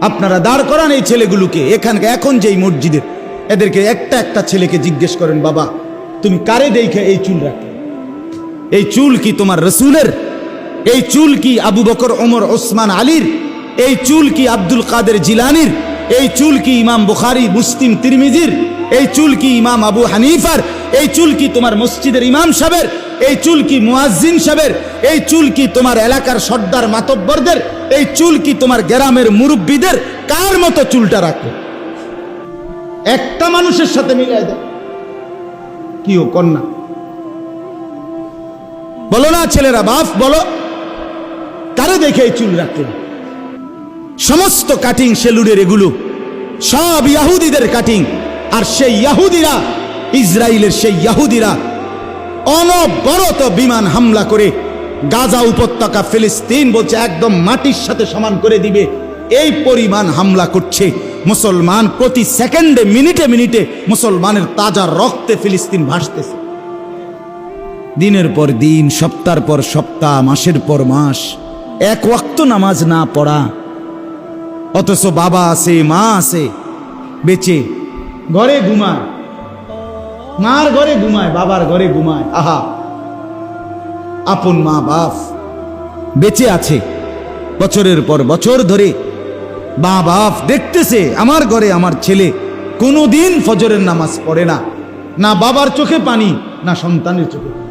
আপনারা দাঁড় করান এই ছেলেগুলোকে। এখানকে এখন যেই মসজিদের এদেরকে একটা একটা ছেলেকে জিজ্ঞেস করেন, বাবা, তুমি কারে দেখে এই চুল রাখলে? এই চুল কি তোমার রসুলের? এই চুল কি আবু বকর, ওমর, ওসমান, আলীর? এই চুল কি আব্দুল কাদের জিলানির? এই চুল কি ইমাম বুখারি, মুসলিম, তিরমিজির? এই চুল কি ইমাম আবু হানিফার? এই চুল কি তোমার মসজিদের ইমাম সাহেবের? এই চুল কি মুয়াজ্জিন সাহেবের? এই চুল কি তোমার এলাকার সর্দার মাতব্বরদের? এই চুল কি তোমার গ্রামের মুরব্বীদের? কার মতো চুলটা রাখো? একটা মানুষের সাথে মিলাই দেয় কি ও কন্যা? বলো না ছেলেরা বাপ বলো। কারে দেখে এই চুল রাখলেন সমস্ত কাটিং সেলুরের এগুলো, সব ইয়াহুদিদের কাটিং আর সেই ইয়াহুদিরা ইসরায়েলের সেই ইয়াহুদিরা অনবরত বিমান হামলা করে গাজা উপত্যকা ফিলিস্তিন বলছে একদম মাটির সাথে সমান করে দিবে। এই পরিমাণ হামলা করছে। মুসলমান প্রতি সেকেন্ডে, মিনিটে মিনিটে মুসলমানের তাজা রক্তে ফিলিস্তিন ভাসতেছে। দিনের পর দিন সপ্তাহ পর সপ্তাহ, মাসের পর মাস এক ওয়াক্ত নামাজ না পড়া, অথচ বাবা আছে, মা আছে, বেঁচে ঘরে ঘুমায়। মার ঘরে ঘুমায়, বাবার ঘরে ঘুমায়। আহা। আপন মা বাপ বেঁচে আছে। বছরের পর বছর ধরে মা বাপ দেখতেছে আমার ঘরে আমার ছেলে কোনোদিন ফজরের নামাজ পড়ে না না বাবার চোখে পানি, না সন্তানের চোখে পানি।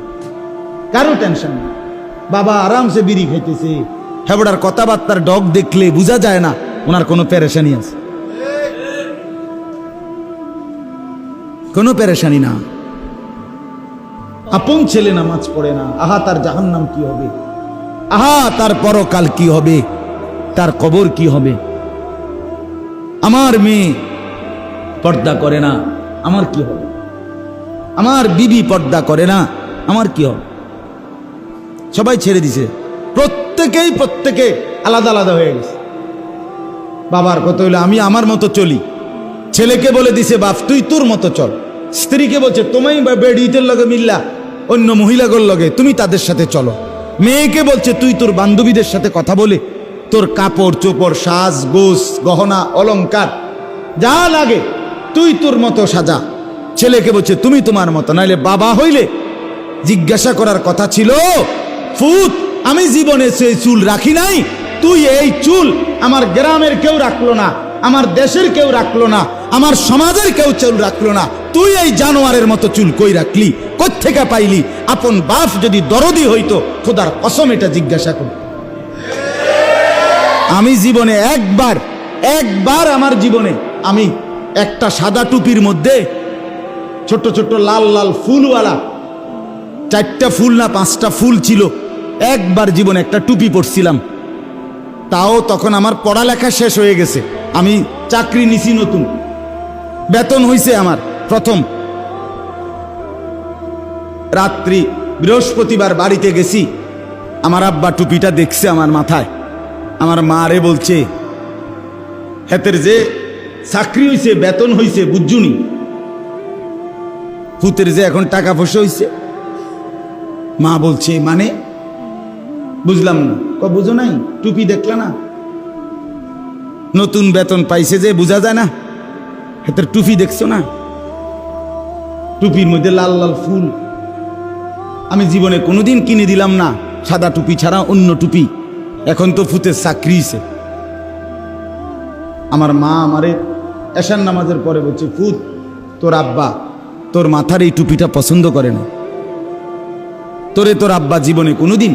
কারও টেনশন নেই। বাবা আরামসে বিড়ি খাইতেছে। হেবড়ার কথাবার্তার ডগ দেখলে বোঝা যায় না, ওনার কোনো পেরেশানি আছে। কোনো পেরেশানি না। আপন ছেলে নামাজ পড়ে না। আহা তার জাহান্নাম কি হবে? আহা তার পরকাল কি হবে? তার কবর কি হবে? আমার মেয়ে পর্দা করে না আমার কি হবে? আমার বিবি পর্দা করে না আমার কি হবে? সবাই ছেড়ে দিছে। প্রত্যেকেই প্রত্যেকে আলাদা আলাদা হয়ে গেছে। বাবার কত হইল আমি আমার মতো চলি। ছেলেকে বলে দিছে বাপ তুই তোর মতো চল। স্ত্রীকে বলছে তোমাই বেডিতের লগে মিল্লা, অন্য মহিলাগুলোর লগে, তুমি তাদের সাথে চলো। মেয়েকে বলছে, তুই তোর বান্ধবীদের সাথে কথা বলে, তোর কাপড়, চোপড়, সাজ গোস গহনা, অলংকার, যা লাগে, তুই তোর মতো সাজা। ছেলেকে বলছে, তুমি তোমার মতো, নাইলে বাবা হইলে জিজ্ঞাসা করার কথা ছিল, ফুত, আমি জীবনে সেই চুল রাখি নাই, তুই এই চুল আমার গ্রামের কেউ রাখল না, আমার দেশের কেউ রাখল না আমার সমাজের কেউ চুল রাখল না। তুই এই জানোয়ারের মতো চুল কই রাখলি? কোত্থেকে পাইলি? আপন বাপ যদি দরদি হইতো, খোদার কসম এটা জিজ্ঞাসা কর আমি জীবনে একবার একবার আমার জীবনে আমি একটা সাদা টুপির মধ্যে ছোট্ট ছোট্ট লাল লাল ফুলওয়ালা, চারটা ফুল না পাঁচটা ফুল ছিল, একবার জীবনে একটা টুপি পরছিলাম। তাও তখন আমার পড়ালেখা শেষ হয়ে গেছে। আমি চাকরি নিছি নতুন। বেতন হইছে আমার, প্রথম। রাত্রি, বৃহস্পতিবার বাড়িতে গেছি। আমার আব্বা টুপিটা দেখছে আমার মাথায়। আমার মা রে বলছে, হেতের যে চাকরি হইছে, বেতন হইছে বুঝুনি পুতের যে এখন টাকা পয়সা হইছে? মা বলছে মানে? বুঝলাম না। ক বুঝো নাই? টুপি দেখলা না? নতুন বেতন পাইছে যে, বোঝা যায় না? হাতের টুপি দেখছ না? টুপির মধ্যে লাল লাল ফুল। আমি জীবনে কোনোদিন কিনে দিলাম না, সাদা টুপি ছাড়া অন্য টুপি। এখন তো ফুতের চাকরিছে আমার মা আমারে এশান নামাজের পরে বলছে, ফুত, তোর আব্বা, তোর মাথার এই টুপিটা পছন্দ করে না। তোরে তোর আব্বা জীবনে কোনোদিন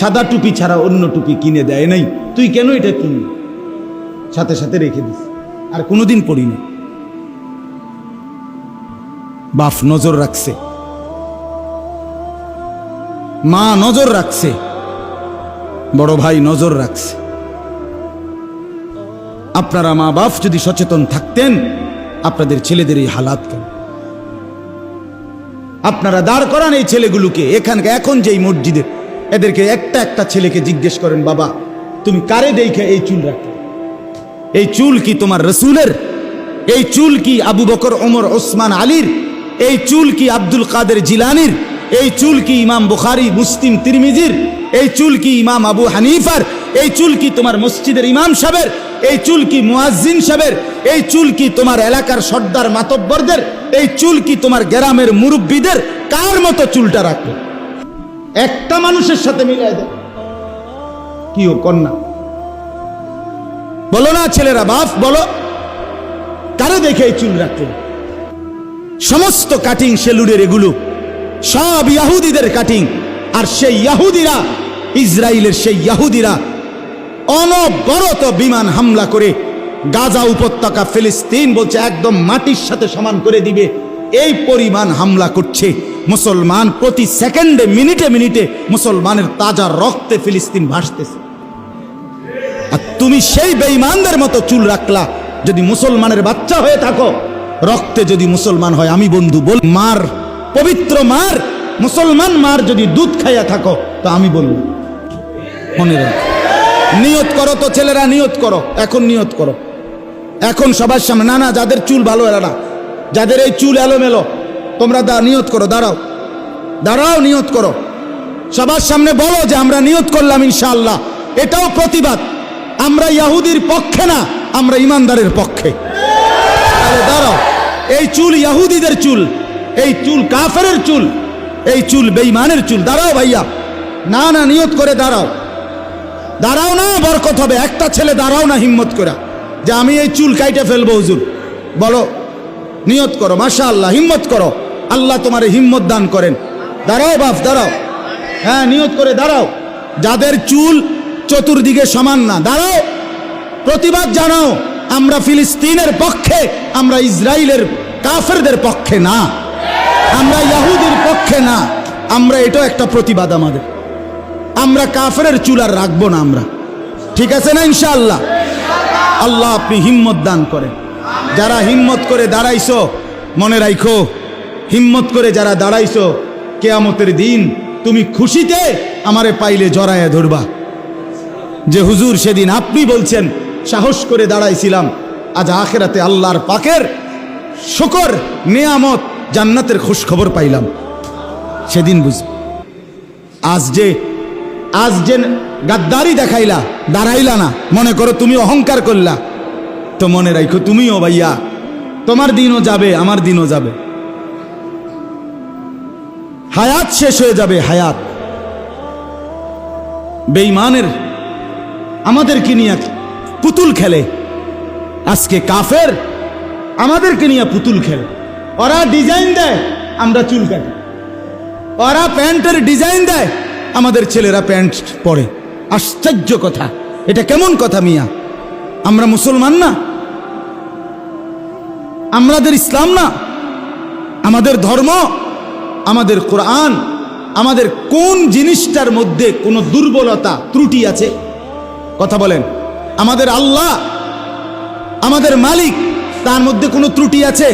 সাদা টুপি ছাড়া অন্য টুপি কিনে দেয় নাই। তুই কেন এটা কিনবি সাথে সাথে রেখে দিস। আর কোনোদিন পড়ি না বাপ নজর রাখছে। মা নজর রাখছে। বড় ভাই নজর রাখছে। আপনারা মা বাপ যদি সচেতন থাকতেন, আপনাদের ছেলেদের এই হালাত কেন? আপনারা দাঁড় করান এই ছেলেগুলোকে এখানকে এখন যেই মসজিদের এদেরকে একটা একটা ছেলেকে জিজ্ঞেস করেন, বাবা, তুমি কারে দেখে এই চুল রাখলে? এই চুল কি তোমার রসুলের? এই চুল কি আবু বকর, ওমর, ওসমান, আলীর? এই চুল কি আব্দুল কাদের জিলানির? এই চুল কি ইমাম বুখারি, মুসলিম, তিরমিজির? এই চুল কি ইমাম আবু হানিফার? এই চুল কি তোমার মসজিদের ইমাম সাহেবের? এই চুল কি মুয়াজ্জিন সাহেবের? এই চুল কি তোমার এলাকার সর্দার মাতব্বরদের? এই চুল কি তোমার গ্রামের মুরব্বীদের? কার মতো চুলটা রাখো? একটা মানুষের সাথে মিলাই দেয় কি ও কন্যা? বলো না ছেলেরা বাপ বলো। কারে দেখে এই চুল রাখলেন সমস্ত কাটিং সেলুনের এগুলো, সব ইয়াহুদিদের কাটিং আর সেই ইয়াহুদিরা ইসরায়েলের সেই ইয়াহুদিরা অনবরত বিমান হামলা করে গাজা উপত্যকা ফিলিস্তিন বলছে একদম মাটির সাথে সমান করে দিবে। এই পরিমাণ হামলা করছে মুসলমান প্রতি সেকেন্ডে, মিনিটে মিনিটে মুসলমানের তাজা রক্তে ফিলিস্তিন ভাসতেছে। আর তুমি সেই বেঈমানদের মতো চুল রাখলা, যদি মুসলমানের বাচ্চা হয়ে থাকো রক্তে যদি মুসলমান হয়, আমি বন্ধু বল, মার, পবিত্র মার, মুসলমান মার যদি দুধ খাইয়া থাকো, তো আমি বলব। মনে রাখ। নিয়ত করো তো ছেলেরা, নিয়ত করো, এখন নিয়ত করো। এখন সবার সামনে, না না, যাদের চুল ভালো এরা না। যাদের এই চুল এলোমেলো, তোমরা দা, নিয়ত করো, দাঁড়াও। দাঁড়াও, নিয়ত করো। সবার সামনে বলো যে, আমরা নিয়ত করলাম ইনশাআল্লাহ। এটাও প্রতিবাদ। আমরা ইয়াহুদির পক্ষে না, আমরা ইমানদারের পক্ষে। দাঁড়াও। এই চুল ইয়াহুদিদের চুল, এই চুল কাফেরের চুল, এই চুল বেঈমানের চুল। দাঁড়াও ভাইয়া, না না, নিয়ত করে দাঁড়াও। দাঁড়াও না, বরকত হবে। একটা ছেলে দাঁড়াও না হিম্মত করে। যে আমি এই চুল কাইটে ফেলব হুজুর। বলো, নিয়ত করো মাশা আল্লাহ হিম্মত করো। আল্লাহ তোমার হিম্মত দান করেন। দাঁড়াও বাপ, দাঁড়াও। হ্যাঁ নিয়ত করে দাঁড়াও। যাদের চুল চতুর্দিকে সমান না। দাঁড়াও, প্রতিবাদ জানাও। আমরা ফিলিস্তিনের পক্ষে, আমরা ইসরায়েলের কাফেরদের পক্ষে না। আমরা ইয়াহুদির পক্ষে না। আমরা এটাও একটা প্রতিবাদ আমাদের। আমরা কাফেরের চুল আর রাখব না আমরা। ঠিক আছে না ইনশাআল্লাহ? আল্লাহ আপনি হিম্মত দান করেন। যারা হিম্মত করে দাঁড়াইছো, মনে রাখো হিম্মত করে যারা দাঁড়াইছো, কেয়ামতের দিন তুমি খুশিতে আমারে পাইলে জড়ায় ধরবা। যে হুজুর সেদিন আপনি বলছেন সাহস করে দাঁড়াইছিলাম। আজ আখেরাতে আল্লাহর পাকের শুকর, নিয়ামত, জান্নাতের খবর পাইলাম। সেদিন বুঝ আজ যে আজ যে গাদ্দারি দেখাইলা, দাঁড়াইলা না। মনে করো তুমি অহংকার করলা। তো মনে রাখো তুমিও ভাইয়া, তোমার দিনও যাবে, আমার দিনও যাবে। হায়াত শেষ হয়ে যাবে, হায়াত। বেঈমানের আমাদেরকে নিয়ে পুতুল খেলে। আজকে কাফের আমাদেরকে নিয়ে পুতুল খেলে। ওরা ডিজাইন দেয়, আমরা চুল কাটি। ওরা প্যান্টের ডিজাইন দেয়, আমাদের ছেলেরা প্যান্ট পরে। আশ্চর্য কথা। এটা কেমন কথা মিয়া? আমরা মুসলমান না? আমাদের ইসলাম না? আমাদের ধর্ম? আমাদের কোরআন? আমাদের কোন জিনিসটার মধ্যে কোনো দুর্বলতা ত্রুটি আছে? কথা বলেন। আমাদের আল্লাহ, আমাদের মালিক, তার মধ্যে কোনো ত্রুটি আছে?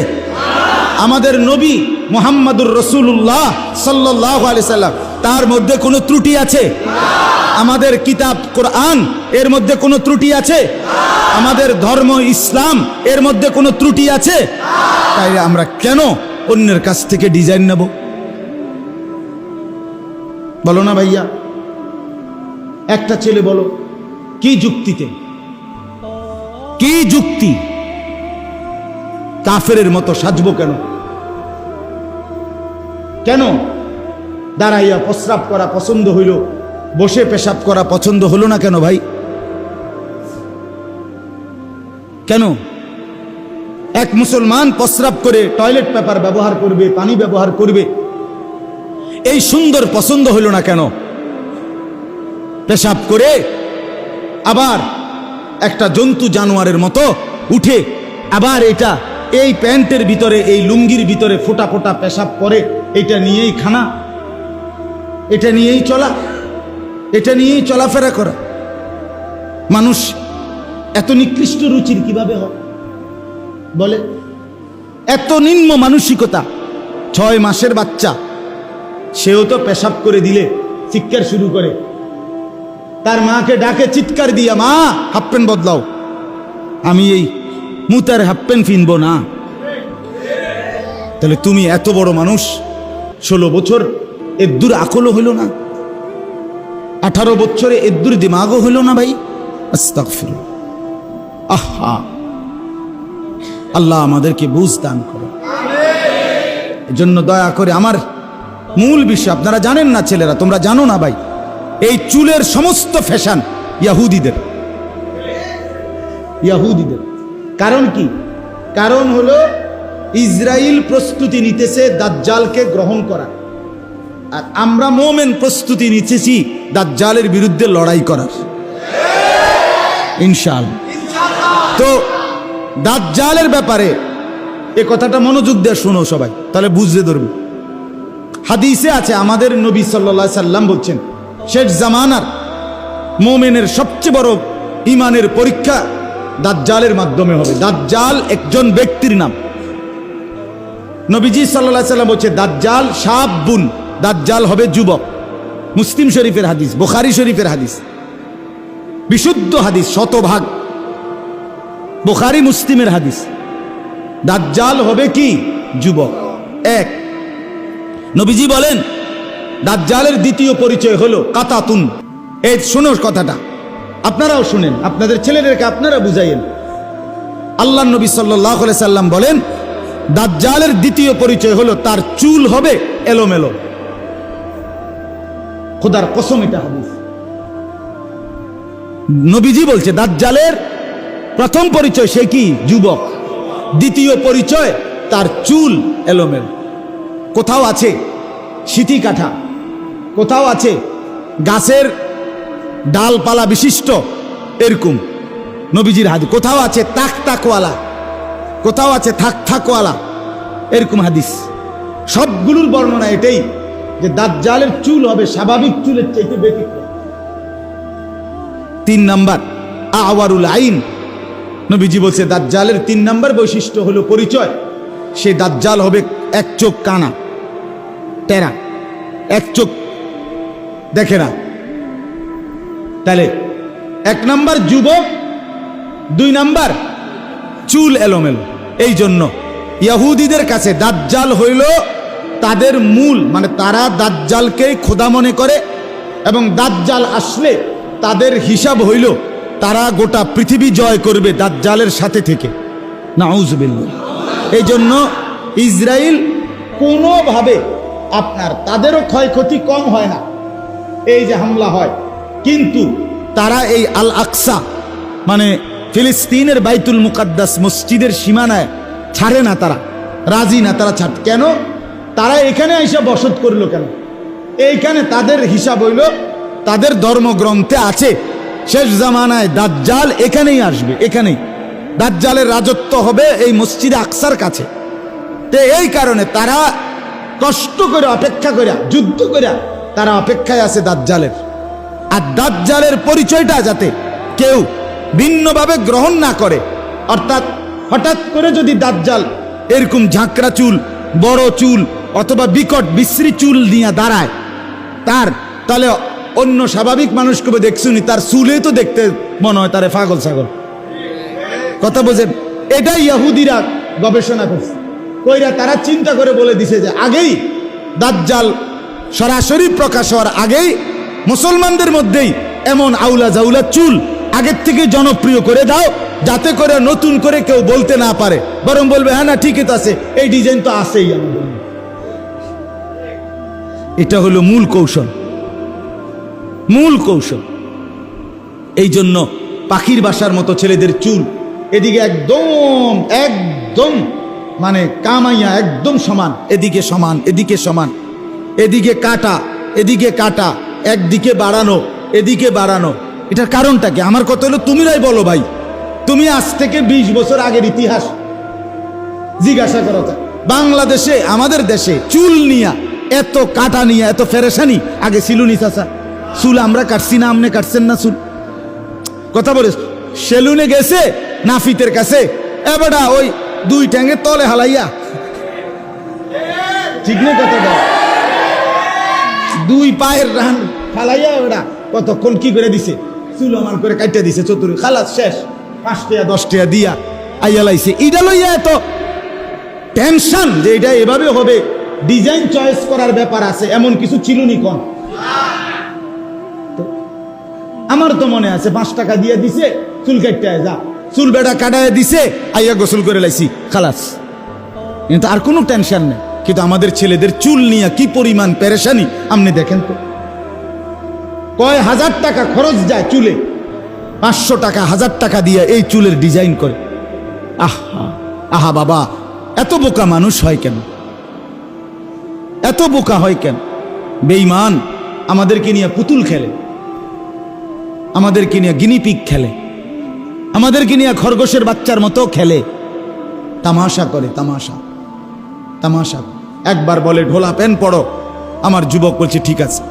আমাদের নবী মোহাম্মদুর রসুল্লাহ সাল্লাহ আলি সাল্লাম, তার মধ্যে কোনো ত্রুটি আছে? আমাদের কিতাব কোরআন, এর মধ্যে কোনো ত্রুটি আছে? আমাদের ধর্ম ইসলাম, এর মধ্যে কোনো ত্রুটি আছে? তাই আমরা কেন অন্যের কাছ থেকে ডিজাইন নেব? বলো না ভাইয়া, একটা ছেলে বলো, কি যুক্তিতে? কি যুক্তি? কাফের মতো সাজবো কেন? কেন? দাঁড়াইয়া প্রস্রাব করা পছন্দ হইল, বসে পেশাব করা পছন্দ হলো না কেন ভাই? কেন? এক মুসলমান প্রস্রাব করে টয়লেট পেপার ব্যবহার করবে, পানি ব্যবহার করবে, এই সুন্দর পছন্দ হইল না কেন? পেশাব করে আবার একটা জন্তু জানোয়ারের মতো উঠে, আবার এটা এই প্যান্টের ভিতরে, এই লুঙ্গির ভিতরে ফোটা ফোটা পেশাব করে, এটা নিয়েই খানা, এটা নিয়েই চলা, এটা নিয়েই চলাফেরা করা। মানুষ এত নিকৃষ্ট রুচির কীভাবে হয়? বলে, এত নিম্ন মানসিকতা, ছয় মাসের বাচ্চা, সেও তো পেশাব করে দিলে চিৎকার শুরু করে। তার মাকে ডাকে চিৎকার দিয়া, মা হাফ প্যান্ট বদলাও। আমি এই মুতার হাফ প্যান্ট কিনবো না। তাহলে তুমি এত বড় মানুষ, ষোলো বছর এদ্দুর আকলও হইল না, আঠারো বছরে এদ্দুর দিমাগও হইল না ভাই। আস্তাগফির আহা। আল্লাহ আমাদেরকে বুঝ দান করো। এজন্য দয়া করে আমার মূল বিষয়, আপনারা জানেন না ছেলেরা, তোমরা জানো না ভাই। এই চুলের সমস্ত ফ্যাশন ইয়াহুদিদের। ইয়াহুদিদের। কারণ কি? কারণ হলো ইসরায়েল প্রস্তুতি নিতেছে দাজ্জালকে গ্রহণ করা। আর আমরা মোমেন প্রস্তুতি নিতেছি দাজ্জালের বিরুদ্ধে লড়াই করার। ইনশাল তো দাজ্জালের ব্যাপারে এ কথাটা মনোযোগ দিয়ে শোনো সবাই, তাহলে বুঝতে ধরবে। হাদিসে আছে, আমাদের নবী সাল্লা সাল্লাম বলছেন শেষ জামানার মোমেনের সবচেয়ে বড় ইমানের পরীক্ষা দাজ্জালের মাধ্যমে হবে। দাজ্জাল একজন ব্যক্তির নাম। নবীজি সাল্লাহ সাল্লাম বলছে, দাজ্জাল সাব বুন দাজ্জাল হবে যুবক। মুসলিম শরীফের হাদিস, বোখারি শরীফের হাদিস, বিশুদ্ধ হাদিস, শতভাগ। বোখারি মুসলিমের হাদিস। দাজ্জাল হবে কি? যুবক। এক, নবীজি বলেন দাজ্জালের দ্বিতীয় পরিচয় হলো কাতাতুন। এই, শোনো কথাটা। আপনারাও শুনেন, আপনাদের ছেলেদেরকে আপনারা বুঝাইয়েন। আল্লাহ নবী সাল্লাহ সাল্লাম বলেন, দাজ্জালের দ্বিতীয় পরিচয় হলো তার চুল হবে এলোমেলো। খোদার কসম এটা হাদিস। নবীজি বলছে, দাজ্জালের প্রথম পরিচয় সে কি? যুবক। দ্বিতীয় পরিচয় তার চুল এলোমেল। কোথাও আছে, সিটি কাঠা। কোথাও আছে? গাছের ডালপালা বিশিষ্ট, এরকম। নবীজির হাদিস। কোথাও আছে তাক তাকওয়ালা? কোথাও আছে থাক থাকওয়ালা? এরকম হাদিস। সবগুলোর বর্ণনা এটাই যে দাজ্জালের চুল হবে স্বাভাবিক চুলের চাইতে ব্যতিক্রম তিন নাম্বার, আওয়ারুল আইন। নবীজি বলছে, দাজ্জালের তিন নাম্বার বৈশিষ্ট্য হলো পরিচয়। সে দাজ্জাল হবে এক চোখ কানা, টেরা। এক চোখ দেখে না। তাহলে এক নাম্বার যুবক, দুই নাম্বার চুল এলোমেলো। এই জন্য ইয়াহুদিদের কাছে দাজ্জাল হইল তাদের মূল মানে তারা দাজ্জালকেই খোদা মনে করে এবং দাজ্জাল আসলে তাদের হিসাব হইল, তারা গোটা পৃথিবী জয় করবে দাজ্জালের সাথে থেকে। নাউজবিল্লা এই জন্য ইসরায়েল কোনোভাবে আপনার, তাদেরও ক্ষয়ক্ষতি কম হয় না। এই যে হামলা হয়। কিন্তু তারা এই আল আকসা মানে ফিলিস্তিনের বাইতুল মুকাদ্দাস মসজিদের সীমানায় ছাড়ে না তারা, রাজি না তারা ছাড়। কেন? তারা এখানে এসে বসত করল কেন? এইখানে তাদের হিসাব হইল, তাদের ধর্মগ্রন্থে আছে, শেষ জামানায় দাজ্জাল এখানেই আসবে, এখানেই। দাজ্জালের রাজত্ব হবে এই মসজিদে আকসার কাছে। তো এই কারণে তারা কষ্ট করে, অপেক্ষা করে, যুদ্ধ করে তারা অপেক্ষায় আছে দাজ্জালের। আর দাজ্জালের পরিচয়টা যাতে কেউ ভিন্নভাবে গ্রহণ না করে। অর্থাৎ হঠাৎ করে যদি দাজ্জাল এরকম ঝাঁকড়া চুল, বড় চুল অথবা বিকট, বিশ্রী চুল নিয়ে দাঁড়ায়, তার তাহলে অন্য স্বাভাবিক মানুষকে দেখছুনি, তার চুলে তো দেখতে মনে হয় তারে পাগল ছাগল। কথা বোঝেন? এটাই ইয়াহুদিরা গবেষণা করছে। কইরা তারা চিন্তা করে বলে দিছে যে আগেই দাজ্জাল সরাসরি প্রকাশ হওয়ার আগেই মুসলমানদের মধ্যেই এমন আউলা জাউলা চুল আগের থেকে জনপ্রিয় করে দাও, যাতে করে নতুন করে কেউ বলতে না পারে। বরং বলবে হ্যাঁ না, ঠিকই তো আছে। এই ডিজাইন তো আছেই এটা হলো মূল কৌশল। মূল কৌশল। এই জন্য পাখির বাসার মতো ছেলেদের চুল এদিকে একদম একদম মানে কামাইয়া একদম সমান, এদিকে সমান এদিকে সমান। এদিকে কাটা এদিকে কাটা, একদিকে বাড়ানো, এদিকে বাড়ানো। এটার কারণটা কি? আমার কথা হলো তুমিরাই বলো ভাই। তুমি আজ থেকে ২০ বছর আগের ইতিহাস। জিজ্ঞাসা করো বাংলাদেশে, আমাদের দেশে চুল নিয়া, এত কাটা নিয়া, এত ফেরেশানি। আগে ছিল নি চাচা। চুল আমরা কাটছি না আমনে কাটছেন না চুল। কথা বলিস, সেলুনে গেছে, নাফিতের কাছে। এবারটা ওই দুই ট্যাঙ্গের তলে হালাইয়া। ঠিক না কথা বল দুই পায়ের রান ফালাইয়া ওরা কতক্ষণ কি করে দিছে? চুল আমার করে কাটিয়ে দিছে, চতুর খালাস শেষ। পাঁচ টাকা দশ টাকা দিয়া আইয়া লাইছে। এটা লইয়া এত টেনশন যে এটা এভাবে হবে। ডিজাইন চয়েস করার ব্যাপার আছে, এমন কিছু ছিল নি কোন? আমার তো মনে আছে, পাঁচ টাকা দিয়ে দিছে, চুল কাটতে যা। চুল বেড়া কাটায় দিছে, আইয়া গোসল করে লাইছি। খালাস। কিন্তু আর কোনো টেনশন নেই। কিন্তু আমাদের ছেলেদের চুল নিয়ে কি পরিমাণ পেরেশানি? আপনি দেখেন তো। কয় হাজার টাকা খরচ যায় চুলে। পাঁচশো টাকা, হাজার টাকা দিয়ে এই চুলের ডিজাইন করে। আহা আহা বাবা, এত বোকা মানুষ হয় কেন? এত বোকা হয় কেন? বেইমান আমাদেরকে নিয়ে পুতুল খেলে। আমাদেরকে নিয়ে গিনিপিক খেলে। আমাদেরকে নিয়ে খরগোশের বাচ্চার মতো খেলে। তামাশা করে, তামাশা। তামাশা। একবার বলে, ঢোলা প্যান্ট পড়ো আমার যুবক বলছে, ঠিক আছে।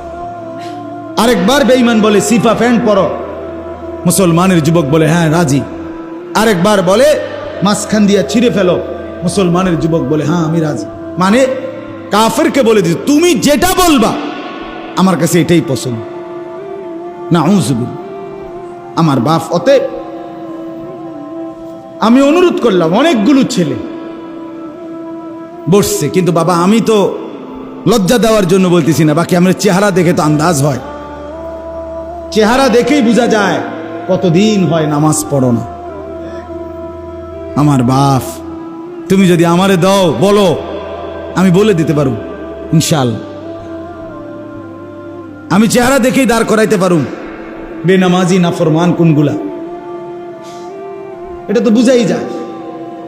আরেকবার বেঈমান বলে, সিফা প্যান্ট পরো। মুসলমানের যুবক বলে হ্যাঁ রাজি। আরেকবার বলে, মাঝখান দিয়া ছিঁড়ে ফেলো। মুসলমানের যুবক বলে হ্যাঁ আমি রাজি। মানে কাফেরকে বলে দিচ্ছে তুমি যেটা বলবা। আমার কাছে এটাই পছন্দ। না উজবিল আমার বাপ অতে আমি অনুরোধ করলাম, অনেকগুলো ছেলে বসছে, কিন্তু বাবা, আমি তো লজ্জা দেওয়ার জন্য বলতেছি না, বাকি আমরা চেহারা দেখে তো আন্দাজ হয়। চেহারা দেখেই বোঝা যায় কতদিন হয় নামাজ পড়ো না। আমার বাপ, তুমি যদি আমারে দাও, বলো, আমি বলে দিতে পারু ইনশাল। আমি চেহারা দেখেই দাঁড় করাইতে পারুম, বেনামাজি নাফরমান কোনগুলা। এটা তো বুঝাই যায়,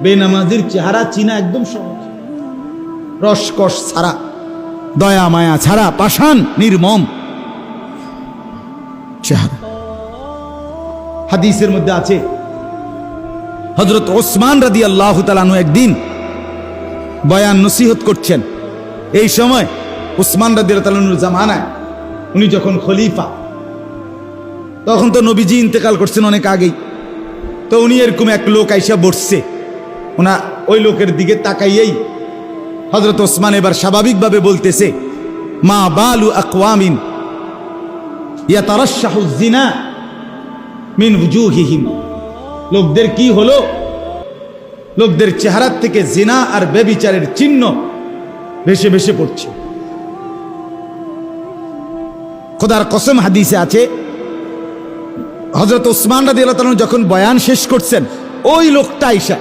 বেনামাজির চেহারা চিনা একদম সহজ। রসকস ছাড়া, দয়া মায়া ছাড়া, পাষাণ নির্মম। চেহারা। হাদিসের মধ্যে আছে হজরত ওসমান রাদি আল্লাহ তালানু একদিন বয়ান নসিহত করছেন, এই সময় উসমান রাদি তালানুর জামানায় উনি যখন খলিফা, তখন তো নবীজি ইন্তেকাল করছেন অনেক আগেই, তো উনি এরকম এক লোক আইসা বসছে, ওনা ওই লোকের দিকে তাকাইয়েই হজরত ওসমান এবার স্বাভাবিকভাবে বলতেছে, মা বালু আকওয়ামিন ইয়া তারাশাহুজিনা মিন উজুহিহিম লোকদের কি হলো? লোকদের চেহারার থেকে জিনা আর বেবিচারের চিহ্ন ভেসে ভেসে পড়ছে। খোদার কসম হাদিসে আছে হজরত ওসমান রাদি আল্লাহ যখন বয়ান শেষ করছেন, ওই লোকটা আইসা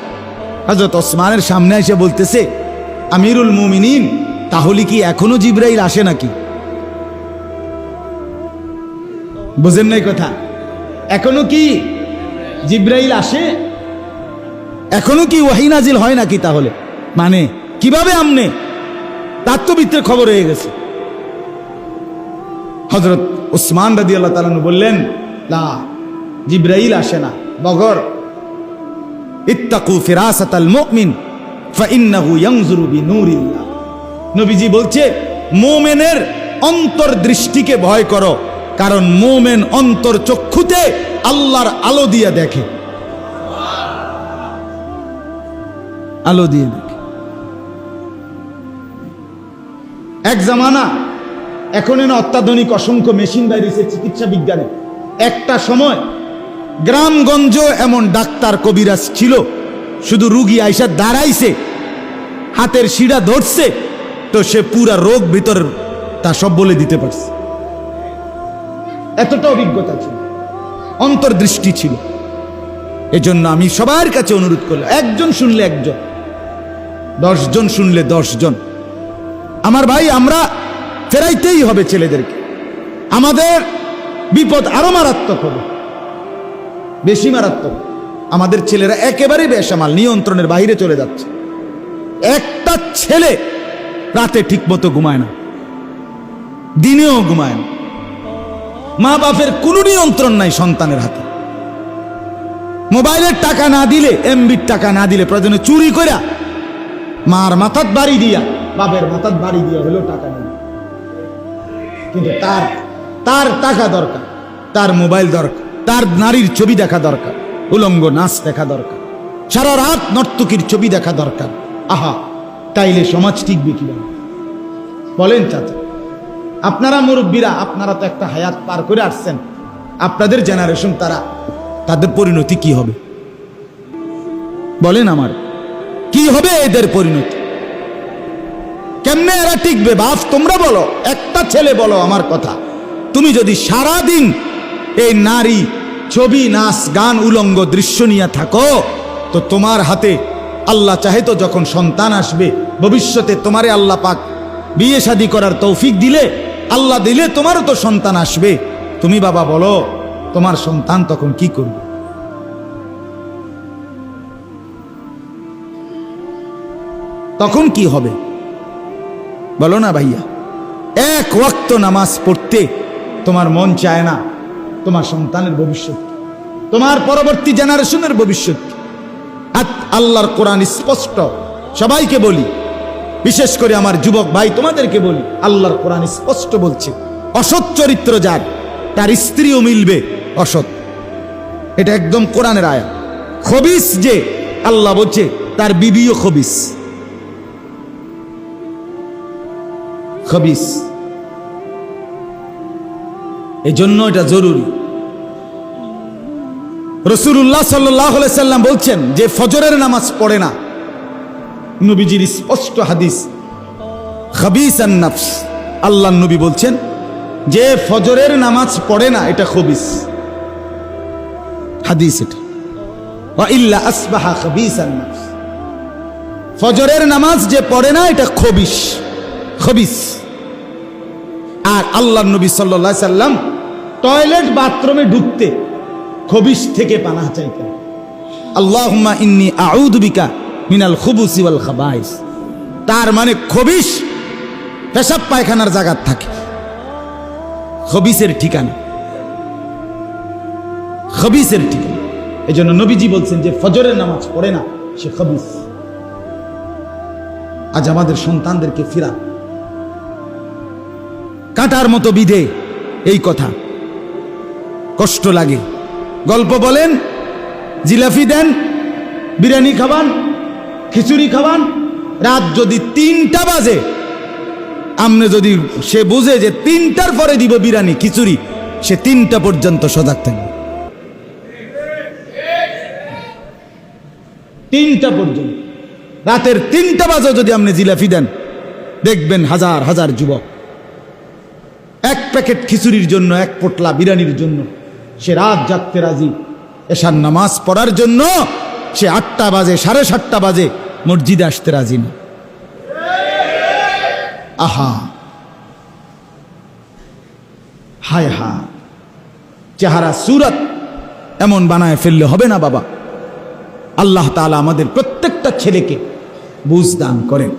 হজরত ওসমানের সামনে এসে বলতেছে আমিরুল মুমিনিন, তাহলে কি এখনও জিব্রাইল আসে নাকি? বুঝেন নাই কথা। এখনও কি জিব্রাইল আসে? এখনও কি ওয়াহি নাজিল হয় নাকি তাহলে? মানে কীভাবে আমনে? তার তো ভিতরে খবর হয়ে গেছে। হজরত উসমান রাদি আল্লাহ তালানু বললেন না জিব্রাইল আসে না, বগর। ইত্তাকু ফাইন্নাহু ইয়ানজুরু বিনূরিল্লাহ নবীজি বলছে, মোমেনের অন্তর্দৃষ্টিকে ভয় করো, কারণ মোমেন অন্তর চক্ষুতে আল্লাহর আলো দিয়ে দেখে। আলো দিয়ে দেখে। এক জামানা এখন এনে অত্যাধুনিক অসংখ্য মেশিন বাইরেছে চিকিৎসা বিজ্ঞানে। একটা সময় গ্রামগঞ্জ এমন ডাক্তার কবিরাজ ছিল শুধু রুগী আইসা দাঁড়াইছে, হাতের শিরা ধরছে, তো সে পুরা রোগ ভিতর তা সব বলে দিতে পারছে। এতটা অভিজ্ঞতা ছিল, অন্তর্দৃষ্টি ছিল। এজন্য আমি সবার কাছে অনুরোধ করলাম, একজন শুনলে একজন, দশজন শুনলে দশজন। আমার ভাই, আমরা ফেরাইতেই হবে ছেলেদেরকে। আমাদের বিপদ আরও মারাত্মক হবে, বেশি মারাত্মক। আমাদের ছেলেরা একেবারে বেসামাল, নিয়ন্ত্রণের বাইরে চলে যাচ্ছে। একটা ছেলে রাতে ঠিকমতো ঘুমায় না, দিনেও ঘুমায় না। মা বাপের কোনো নিয়ন্ত্রণ নাই সন্তানের হাতে। মোবাইলের টাকা না দিলে, এমবির টাকা না দিলে প্রয়োজনে চুরি কইরা মার মাথাত বাড়ি দিয়া, বাপের মাথাত বাড়ি দিয়া হলেও টাকা নেই। কিন্তু তার তার টাকা দরকার, তার মোবাইল দরকার, তার নারীর ছবি দেখা দরকার। উলঙ্গ নাচ দেখা দরকার। সারা রাত নর্তকীর ছবি দেখা দরকার। আহা, তাইলে সমাজ টিকবে কীভাবে? বলেন চাচা, আপনারা মুরব্বীরা, আপনারা তো একটা হায়াত পার করে আসছেন। আপনাদের জেনারেশন তারা, তাদের পরিণতি কি হবে? বলেন আমার, কি হবে এদের পরিণতি? কেমনে এরা টিকবে? বাপ, তোমরা বলো, একটা ছেলে বলো আমার কথা। তুমি যদি সারা দিন এই নারী ছবি, নাচ, গান, উলঙ্গ দৃশ্য নিয়ে থাকো, তো তোমার হাতে আল্লাহ চাহে তো যখন সন্তান আসবে, ভবিষ্যতে তোমারে আল্লাহ পাক বিয়ে শাদী করার তৌফিক দিলে, আল্লাহ দিলে তোমারও তো সন্তান আসবে। তুমি বাবা বলো, তোমার সন্তান তখন কি করবে? তখন কি হবে? বলো না ভাইয়া, এক ওয়াক্ত নামাজ পড়তে তোমার মন চায় না। তোমার সন্তানের ভবিষ্যৎ, তোমার পরবর্তী জেনারেশনের ভবিষ্যৎ? আল্লাহর কোরআন স্পষ্ট, সবাইকে বলি, বিশেষ করে আমার যুবক ভাই তোমাদেরকে বলি, আল্লাহর কোরআন স্পষ্ট বলছে, অসৎ চরিত্র যার, তার স্ত্রীও মিলবে অসৎ। এটা একদম কোরআনের আয়া খবিস যে, আল্লাহ বলছে, তার বিবিও খবিস। খবিস। এই জন্য এটা জরুরি। রসুল্লাহ সাল্লাহ সাল্লাম বলছেন যে ফজরের নামাজ পড়ে না। নবীজির স্পষ্ট হাদিস নফস। আল্লাহ নবী বলছেন যে ফজরের নামাজ পড়ে না, এটা খবিস। হাদিস এটা। খবিস ফজরের নামাজ যে পড়ে না, এটা খবিস। খবিস। আর আল্লাহ নবী সাল্লা সাল্লাম টয়লেট বাথরুমে ঢুকতে খবিস থেকে পানা চাইতেন আল্লাহুম্মা ইন্নি আউযু বিকা মিনাল খুবুসি ওয়াল খাবাইস। তার মানে খবিস পেশাব পায়খানার জায়গা থাকে। খবিসের ঠিকানা। খবিসের ঠিকানা। এই জন্য নবীজি বলছেন যে ফজরের নামাজ পড়ে না, সে খবিস। আজ আমাদের সন্তানদেরকে ফিরা। কাটার মতো বিধে এই কথা। কষ্ট লাগে। গল্প বলেন জিলাফি দেন, বিরিয়ানি খাবান খিচুড়ি খাবান রাত যদি তিনটা বাজে, আমনে যদি সে বুঝে যে তিনটার পরে দিব বিরিয়ানি, খিচুড়ি, সে তিনটা পর্যন্ত সজাগ থাকবে। তিনটা পর্যন্ত। রাতের তিনটা বাজে যদি আপনি জিলাফি দেন, দেখবেন হাজার হাজার যুবক। এক প্যাকেট খিচুড়ির জন্য, এক পোটলা বিরিয়ানির জন্য। সে রাত জাগতে রাজি। এশার নামাজ পড়ার জন্য সে আটটা বাজে, সাড়ে সাতটা বাজে মসজিদে আসতে রাজি না। আহা। হায় হা চেহারা, সুরত এমন বানায় ফেললে হবে না বাবা। আল্লাহ তাআলা আমাদের প্রত্যেকটা ছেলেকে বুঝ দান করেন।